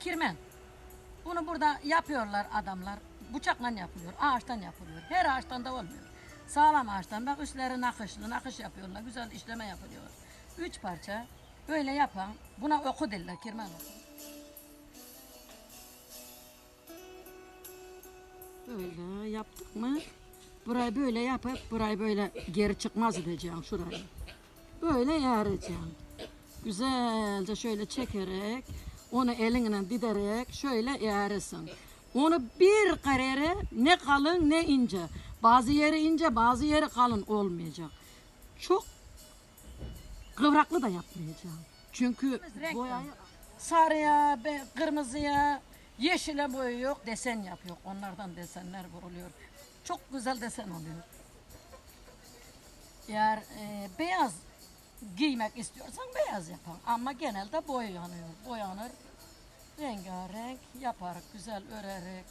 Kirmen. Bunu burada yapıyorlar adamlar. Bıçakla yapılıyor, ağaçtan yapılıyor. Her ağaçtan da olmuyor. Sağlam ağaçtan bak üstleri nakışlı, nakış yapıyorlar. Güzel işleme yapılıyor. Üç parça böyle yapan buna oku derler kirmen oku. Böyle yaptık mı? Burayı böyle yapıp burayı böyle geri çıkmaz edeceğim şurayı. Böyle yarayacağım. Güzelce şöyle çekerek onu elinle diderek şöyle yarısın. Onu bir karere ne kalın ne ince. Bazı yeri ince bazı yeri kalın olmayacak. Çok kıvraklı da yapmayacağım. Çünkü boyayı sarıya, kırmızıya, yeşile boyu yok, desen yapıyor. Onlardan desenler vuruluyor. Çok güzel desen oluyor. Eğer e, beyaz giymek istiyorsan beyaz yapan. Ama genelde boyanıyor. Boyanır. Rengarenk yaparız. Güzel örerek,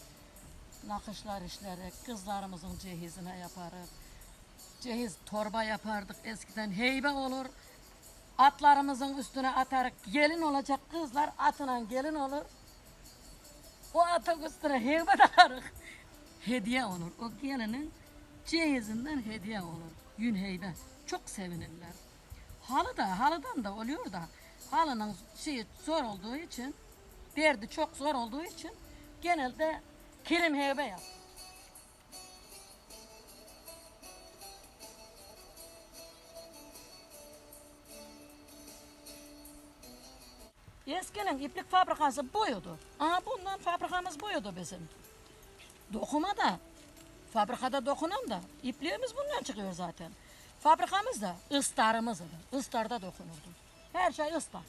nakışlar işlerek, kızlarımızın cehizine yaparız. Cehiz torba yapardık eskiden. Heybe olur. Atlarımızın üstüne atarak gelin olacak kızlar atına gelin olur. O atın üstüne heybe takarız. Hediye olur. O gelinin cehizinden hediye olur. Yün heybe. Çok sevinirler. Halı da, halıdan da oluyor da halının şeyi zor olduğu için, derdi çok zor olduğu için genelde kilim heybe yap. Eskinin iplik fabrikası buydu. Aha bundan fabrikamız buydu bizim. Dokuma da, fabrikada dokunan da ipliğimiz bundan çıkıyor zaten. Fabrikamız da ıstarımız idi. Istarda dokunurdu. Her şey ıstar.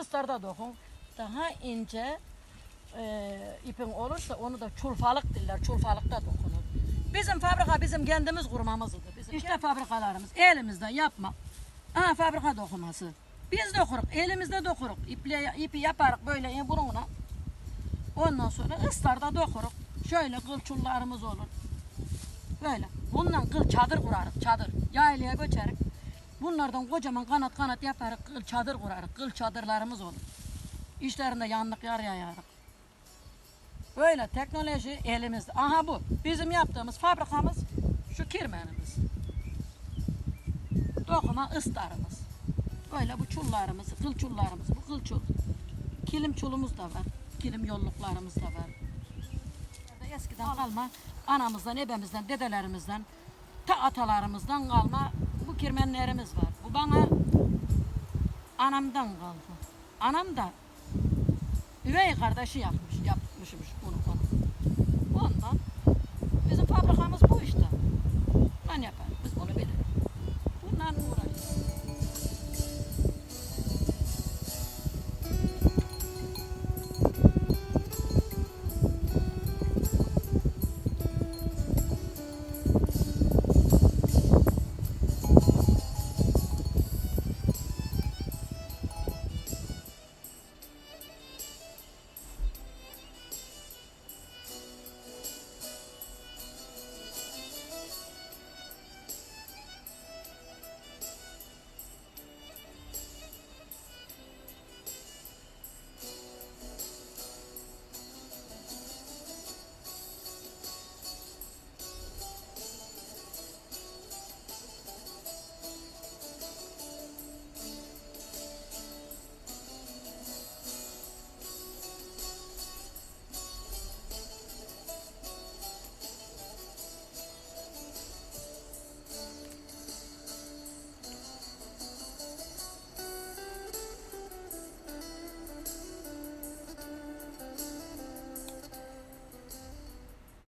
Istarda dokun. Daha ince e, ipin olursa onu da çulfalık diller. Çulfalıkta dokunur. Bizim fabrika bizim kendimiz kurmamız idi. Bizim işte fabrikalarımız elimizden yapmak. Aha fabrika dokuması. Biz dokuruk, elimizde dokuruk. İple, ipi yaparık böyle bununla. Ondan sonra ıslarda dokuruk. Şöyle kılçullarımız olur. Böyle. Bundan kıl çadır kurarız, çadır. Yaylaya göçerik. Bunlardan kocaman kanat kanat yaparız, kıl çadır kurarız. Kıl çadırlarımız olur. İşlerinde yanlık yar yayarız. Böyle teknoloji elimizde. Aha bu. Bizim yaptığımız fabrikamız şu kirmenimiz. Dokuma ıslarımız. Böyle bu çullarımız, kıl çullarımız, bu kıl çul. Kilim çulumuz da var. Kilim yolluklarımız da var. Eskiden kalma anamızdan, ebemizden, dedelerimizden, ta atalarımızdan kalma bu kirmenlerimiz var. Bu bana anamdan kaldı. Anam da üvey kardeşi yapmış, yapmışmış bunu onu. Ondan